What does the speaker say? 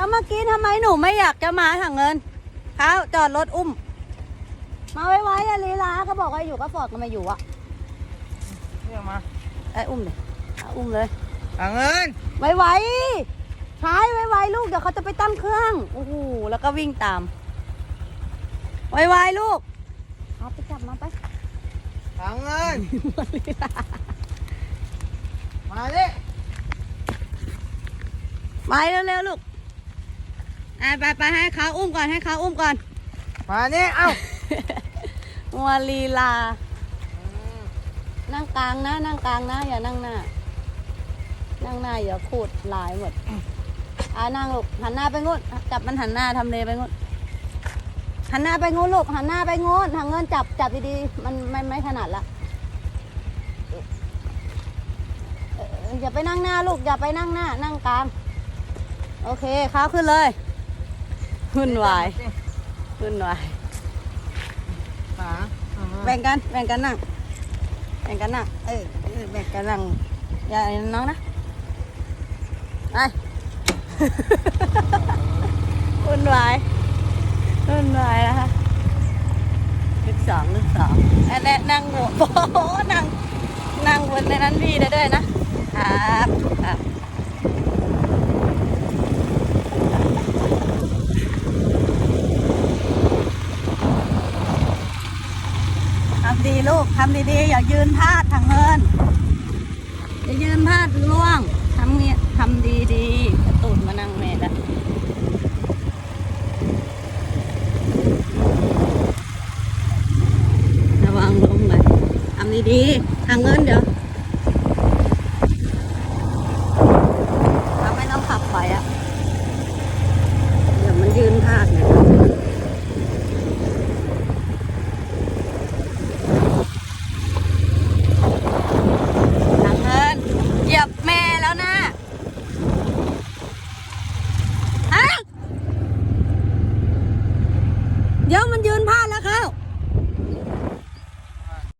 แล้วเมื่อกี้ทำไมหนูไม่อยากจะมาถังเงินเขาจอดรถอุ้ม มาไว้ไว้อะลีลาเขาบอกว่าอยู่ก็ฟอร์ดก็ไมาอยู่อะเรียกมาไอ้อุ้มเลยเอาอุ้มเลยหาเงินไว้ไว้ใช้ไว้ไว้ลูกเดี๋ยวเขาจะไปตั้งเครื่องโอ้โหแล้วก็วิ่งตาม ไว้ไว้ลูกเอาไปจับมาไปหาเงินลีลามาดิ ไปเร็วๆลูก อะไปไปให้เขาอุ้มก่อนให้เขาอุ้มก่อน มาดิเอ้ามัวลีลา นั่งกลางนะ นั่งกลางนะ อย่านั่งหน้า นั่งหน้าอย่าขูดลายหมดอ่านั่งลูกหันหน้าไปงูนจับมันหันหน้าทำเลไปงูนหันหน้าไปงูนลูกหันหน้าไปงูนทางเงินจับจับดีๆมันไม่ไม่ถนัดละเอ่ออย่าไปนั่งหน้าลูกอย่าไปนั่งหน้า นั่งกลาง โอเคข้าวขึ้นเลย หุ่นวายหุ่นวายหาหาแบ่งกันแบ่งกันนั่งแบ่งกันนั่งเออเออแบ่งกันนั่งอย่าน้องนะไปวุ่นวายวุ่นวายนะคะลูกสองลูกสองอันนี้นั่งหัวโอ้โหนั่งนั่งบนในนั้นพี่ได้ด้วยนะครับครับ ดีลูกทำดีๆ อย่ายืนพลาดทางเงินอย่ายืนพลาดล่วงทำเงี้ยทำดีๆกระตุนมานั่งแม่ละระวังล้มเลยทำดีๆทางเงินเดี๋ยว เดี๋ยวมันยืนพลาดแล้วครับ